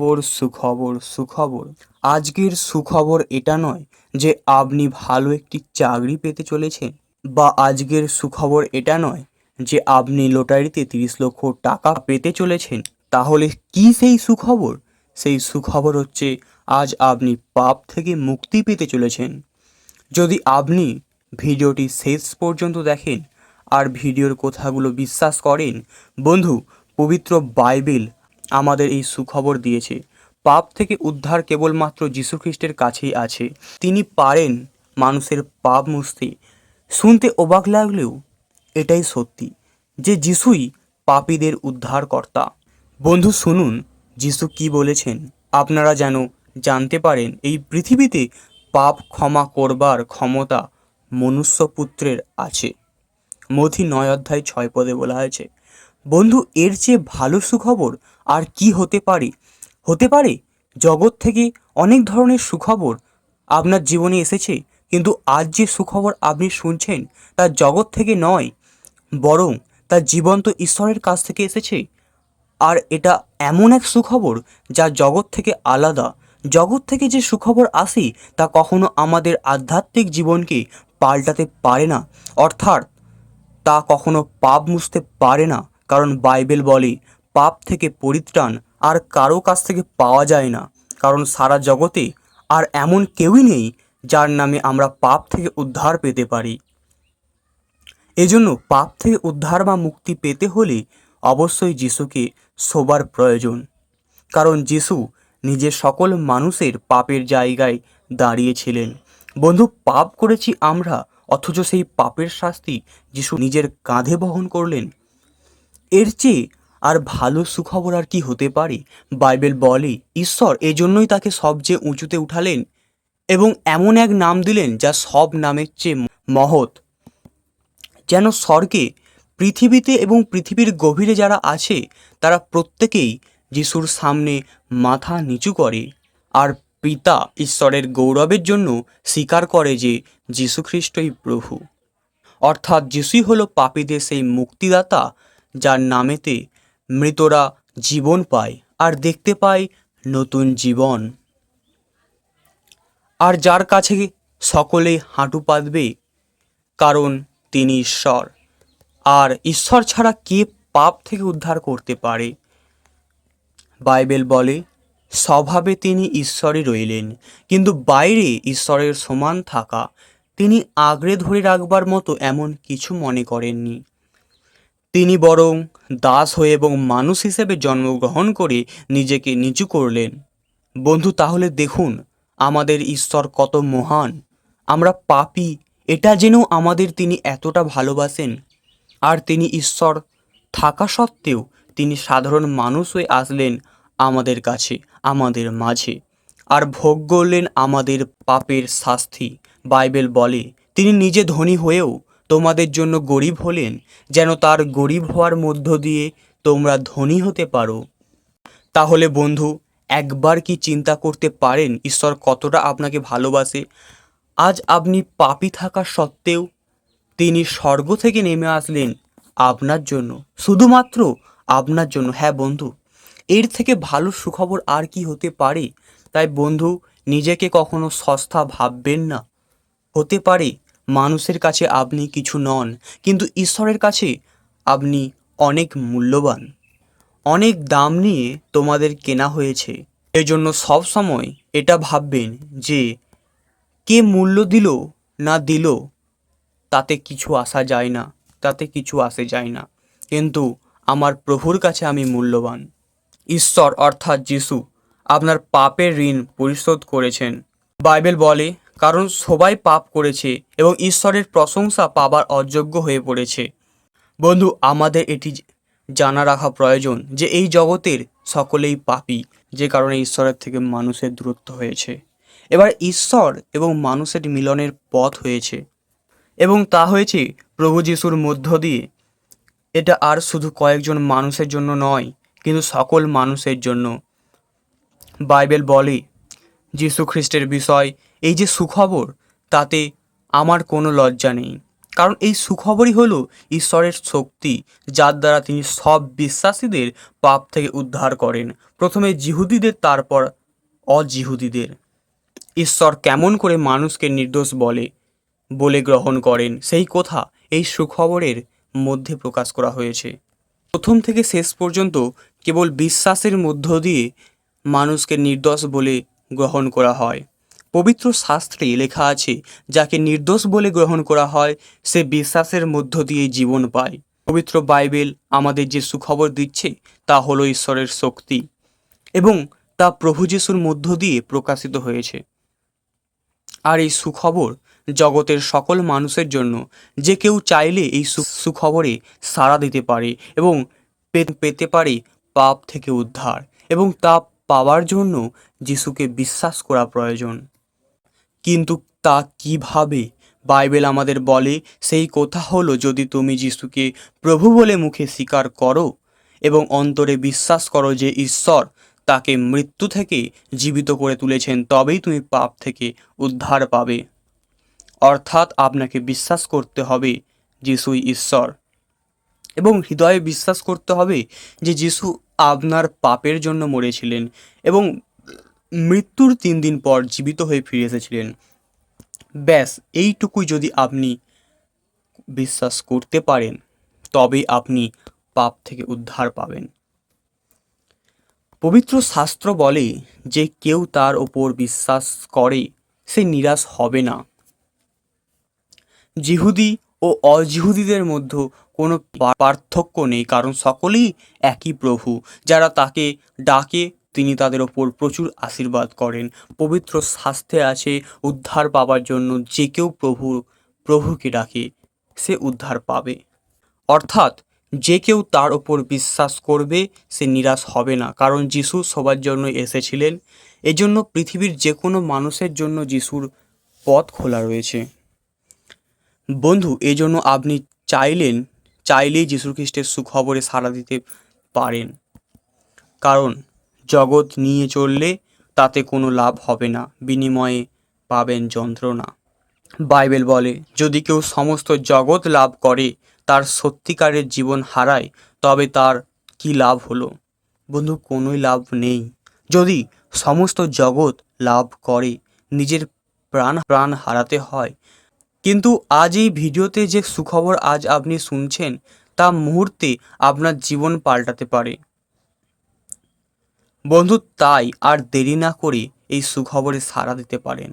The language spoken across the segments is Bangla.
সুখবর সুখবর সুখবর। আজকের সুখবর এটা নয় যে আপনি ভালো একটি চাকরি পেতে চলেছেন বা আজকের সুখবর এটা নয় যে আপনি লটারিতে তিরিশ লক্ষ টাকা পেতে চলেছেন। তাহলে কি সেই সুখবর? সেই সুখবর হচ্ছে আজ আপনি পাপ থেকে মুক্তি পেতে চলেছেন। যদি আপনি ভিডিওটি শেষ পর্যন্ত দেখেন আর ভিডিওর কথাগুলো বিশ্বাস করেন, বন্ধু, পবিত্র বাইবেল আমাদের এই সুখবর দিয়েছে। পাপ থেকে উদ্ধার কেবলমাত্র যীশুখ্রিস্টের কাছেই আছে। তিনি পারেন মানুষের পাপ মুছতে। শুনতে অবাক লাগলেও এটাই সত্যি যে যিশুই পাপীদের উদ্ধারকর্তা। বন্ধু, শুনুন, যিশু কি বলেছেন? আপনারা যেন জানতে পারেন, এই পৃথিবীতে পাপ ক্ষমা করবার ক্ষমতা মনুষ্যপুত্রের আছে। মথি নয় অধ্যায় ছয় পদে বলা হয়েছে, বন্ধু, এর চেয়ে ভালো সুখবর আর কি হতে পারে? হতে পারে? জগৎ থেকে অনেক ধরনের সুখবর আপনার জীবনে এসেছে, কিন্তু আজ যে সুখবর আপনি শুনছেন তা জগৎ থেকে নয়, বরং তা জীবন্ত ঈশ্বরের কাছ থেকে এসেছে। আর এটা এমন এক সুখবর যা জগৎ থেকে আলাদা। জগৎ থেকে যে সুখবর আসে তা কখনো আমাদের আধ্যাত্মিক জীবনকে পাল্টাতে পারে না, অর্থাৎ তা কখনো পাপ মুছতে পারে না, কারণ বাইবেল বলে পাপ থেকে পরিত্রাণ আর কারও কাছ থেকে পাওয়া যায় না। কারণ সারা জগতে আর এমন কেউই নেই যার নামে আমরা পাপ থেকে উদ্ধার পেতে পারি। এজন্য পাপ থেকে উদ্ধার বা মুক্তি পেতে হলে অবশ্যই যিশুকে শোবার প্রয়োজন। কারণ যিশু নিজের সকল মানুষের পাপের জায়গায় দাঁড়িয়েছিলেন। বন্ধু, পাপ করেছি আমরা, অথচ সেই পাপের শাস্তি যিশু নিজের কাঁধে বহন করলেন। এর চেয়ে আর ভালো সুখবর আর কি হতে পারে? বাইবেল বলে, ঈশ্বর এজন্যই তাকে সবচেয়ে উঁচুতে উঠালেন এবং এমন এক নাম দিলেন যা সব নামের চেয়ে মহৎ। যেন স্বর্গে, পৃথিবীতে এবং পৃথিবীর গভীরে যারা আছে, তারা প্রত্যেকেই যিশুর সামনে মাথা নিচু করে। আর পিতা ঈশ্বরের গৌরবের জন্য স্বীকার করে যে যীশুখ্রিস্টই প্রভু। অর্থাৎ যিশুই হলো পাপীদের সেই মুক্তিদাতা, যার নামেতে মৃতরা জীবন পায় আর দেখতে পায় নতুন জীবন। আর যার কাছে সকলে হাঁটু পাতবে, কারণ তিনি ঈশ্বর। আর ঈশ্বর ছাড়া কে পাপ থেকে উদ্ধার করতে পারে? বাইবেল বলে, স্বভাবে তিনি ঈশ্বরই রইলেন, কিন্তু বাইরে ঈশ্বরের সমান থাকা তিনি আগড়ে ধরে রাখবার মতো এমন কিছু মনে করেননি। তিনি বরং দাস হয়ে এবং মানুষ হিসেবে জন্মগ্রহণ করে নিজেকে নিচু করলেন। বন্ধু, তাহলে দেখুন, আমাদের ঈশ্বর কত মহান। আমরা পাপি, এটা জেনেও আমাদের তিনি এতটা ভালোবাসেন। আর তিনি ঈশ্বর থাকা সত্ত্বেও তিনি সাধারণ মানুষ হয়ে আসলেন আমাদের কাছে, আমাদের মাঝে। আর ভোগ করলেন আমাদের পাপের শাস্তি। বাইবেল বলে, তিনি নিজে ধনী হয়েও তোমাদের জন্য গরিব হলেন, যেন তার গরিব হওয়ার মধ্য দিয়ে তোমরা ধনী হতে পারো। তাহলে বন্ধু, একবার কি চিন্তা করতে পারেন ঈশ্বর কতটা আপনাকে ভালোবাসে? আজ আপনি পাপি থাকা সত্ত্বেও তিনি স্বর্গ থেকে নেমে আসলেন আপনার জন্য। শুধুমাত্র আপনার জন্য। হ্যাঁ বন্ধু, এর থেকে ভালো সুখবর আর কি হতে পারে? তাই বন্ধু, নিজেকে কখনো সস্তা ভাববেন না। হতে পারে মানুষের কাছে আপনি কিছু নন, কিন্তু ঈশ্বরের কাছে আপনি অনেক মূল্যবান। অনেক দাম নিয়ে তোমাদের কেনা হয়েছে। এজন্য সব সময় এটা ভাববেন যে, কে মূল্য দিল না দিল, তাতে কিছু আসা যায় না, তাতে কিছু আসে যায় না। কিন্তু আমার প্রভুর কাছে আমি মূল্যবান। ঈশ্বর অর্থাৎ যিশু আপনার পাপের ঋণ পরিশোধ করেছেন। বাইবেল বলে কারণ সবাই পাপ করেছে এবং ঈশ্বরের প্রশংসা পাবার অযোগ্য হয়ে পড়েছে। বন্ধু, আমাদের এটি জানা রাখা প্রয়োজন যে এই জগতের সকলেই পাপি, যে কারণে ঈশ্বরের থেকে মানুষের দূরত্ব হয়েছে। এবার ঈশ্বর এবং মানুষের মিলনের পথ হয়েছে এবং তা হয়েছে প্রভু যিশুর মধ্য দিয়ে। এটা আর শুধু কয়েকজন মানুষের জন্য নয়, কিন্তু সকল মানুষের জন্য। বাইবেল বলে, যীশু খ্রিস্টের বিষয় এই যে সুখবর, তাতে আমার কোনো লজ্জা নেই। কারণ এই সুখবরই হলো ঈশ্বরের শক্তি, যার দ্বারা তিনি সব বিশ্বাসীদের পাপ থেকে উদ্ধার করেন। প্রথমে জিহুদিদের, তারপর অজিহুদিদের। ঈশ্বর কেমন করে মানুষকে নির্দোষ বলে বলে গ্রহণ করেন, সেই কথা এই সুখবরের মধ্যে প্রকাশ করা হয়েছে। প্রথম থেকে শেষ পর্যন্ত কেবল বিশ্বাসের মধ্য দিয়ে মানুষকে নির্দোষ বলে গ্রহণ করা হয়। পবিত্র শাস্ত্রে লেখা আছে, যাকে নির্দোষ বলে গ্রহণ করা হয়, সে বিশ্বাসের মধ্য দিয়ে জীবন পায়। পবিত্র বাইবেল আমাদের যে সুখবর দিচ্ছে, তা হলো ঈশ্বরের শক্তি এবং তা প্রভু যিশুর মধ্য দিয়ে প্রকাশিত হয়েছে। আর এই সুখবর জগতের সকল মানুষের জন্য, যে কেউ চাইলে এই সুখবরে সাড়া দিতে পারে এবং পেতে পারে পাপ থেকে উদ্ধার এবং তা পাওয়ার জন্য যিশুকে বিশ্বাস করা প্রয়োজন। কিন্তু তা কীভাবে? বাইবেল আমাদের বলে, সেই কথা হলো, যদি তুমি যিশুকে প্রভু বলে মুখে স্বীকার করো এবং অন্তরে বিশ্বাস করো যে ঈশ্বর তাকে মৃত্যু থেকে জীবিত করে তুলেছেন, তবেই তুমি পাপ থেকে উদ্ধার পাবে। অর্থাৎ আপনাকে বিশ্বাস করতে হবে যিশুই ঈশ্বর। এবং হৃদয়ে বিশ্বাস করতে হবে যে যিশু আপনার পাপের জন্য মরেছিলেন এবং মৃত্যুর তিন দিন পর জীবিত হয়ে ফিরে এসেছিলেন। ব্যাস, এইটুকুই যদি আপনি বিশ্বাস করতে পারেন তবে আপনি পাপ থেকে উদ্ধার পাবেন। পবিত্র শাস্ত্র বলে যে কেউ তার ওপর বিশ্বাস করে, সে নিরাশ হবে না। জিহুদি ও অজিহুদিদের মধ্যে কোনো পার্থক্য নেই, কারণ সকলেই একই প্রভু, যারা তাকে ডাকে তিনি তাদের ওপর প্রচুর আশীর্বাদ করেন। পবিত্র শাস্ত্রে আছে উদ্ধার পাবার জন্য যে কেউ প্রভু, প্রভুকে ডাকে, সে উদ্ধার পাবে। অর্থাৎ যে কেউ তার ওপর বিশ্বাস করবে, সে নিরাশ হবে না, কারণ যিশু সবার জন্য এসেছিলেন। এজন্য পৃথিবীর যে কোনো মানুষের জন্য যিশুর পথ খোলা রয়েছে। বন্ধু এই জন্য আপনি চাইলেন, চাইলেই যীশু খ্রিস্টের সুখবরে সাড়া দিতে পারেন। কারণ জগৎ নিয়ে চললে তাতে কোনো লাভ হবে না, বিনিময়ে পাবেন যন্ত্রণা। বাইবেল বলে, যদি কেউ সমস্ত জগৎ লাভ করে, তার সত্যিকারের জীবন হারায়, তবে তার কি লাভ হলো? বন্ধু, কোনোই লাভ নেই। যদি সমস্ত জগৎ লাভ করে, নিজের প্রাণ প্রাণ হারাতে হয়। কিন্তু আজ এই ভিডিওতে যে সুখবর আজ আপনি শুনছেন, তা মুহূর্তে আপনার জীবন পাল্টাতে পারে। বন্ধু, তাই আর দেরি না করে এই সুখবরে সাড়া দিতে পারেন।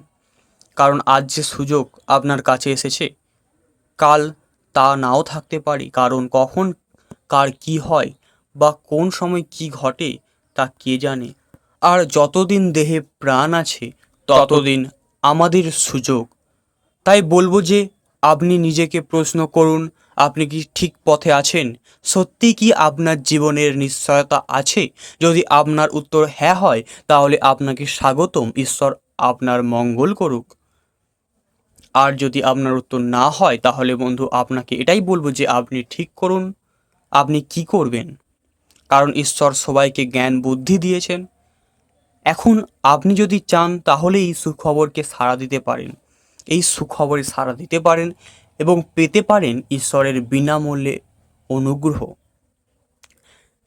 কারণ আজ যে সুযোগ আপনার কাছে এসেছে, কাল তা নাও থাকতে পারে। কারণ কখন, কার কি হয় বা কোন সময় কি ঘটে তা কে জানে। আর যতদিন দেহে প্রাণ আছে, ততদিন আমাদের সুযোগ। তাই বলব যে, আপনি নিজেকে প্রশ্ন করুন আপনি কি ঠিক পথে আছেন? সত্যি কি আপনার জীবনের নিশ্চয়তা আছে? যদি আপনার উত্তর হ্যাঁ হয়, তাহলে আপনাকে স্বাগতম। ঈশ্বর আপনার মঙ্গল করুক। আর যদি আপনার উত্তর না হয়, তাহলে বন্ধু, আপনাকে এটাই বলব যে আপনি ঠিক করুন। আপনি কি করবেন? কারণ ঈশ্বর সবাইকে জ্ঞান, বুদ্ধি দিয়েছেন। এখন আপনি যদি চান, তাহলে এই সুখবরকে সাড়া দিতে পারেন। এই সুখবরে সাড়া দিতে পারেন। এবং পেতে পারেন ঈশ্বরের বিনামূল্যে অনুগ্রহ,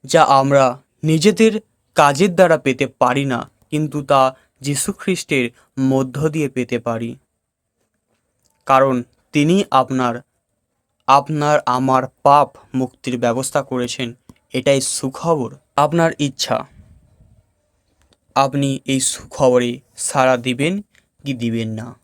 যা আমরা নিজেদের কাজের দ্বারা পেতে পারি না, কিন্তু তা যীশুখ্রিস্টের মধ্য দিয়ে পেতে পারি। কারণ তিনি আপনার আপনার আমার পাপ মুক্তির ব্যবস্থা করেছেন, এটাই সুখবর, আপনার ইচ্ছা। আপনি এই সুখবরে সাড়া দিবেন কি দিবেন না?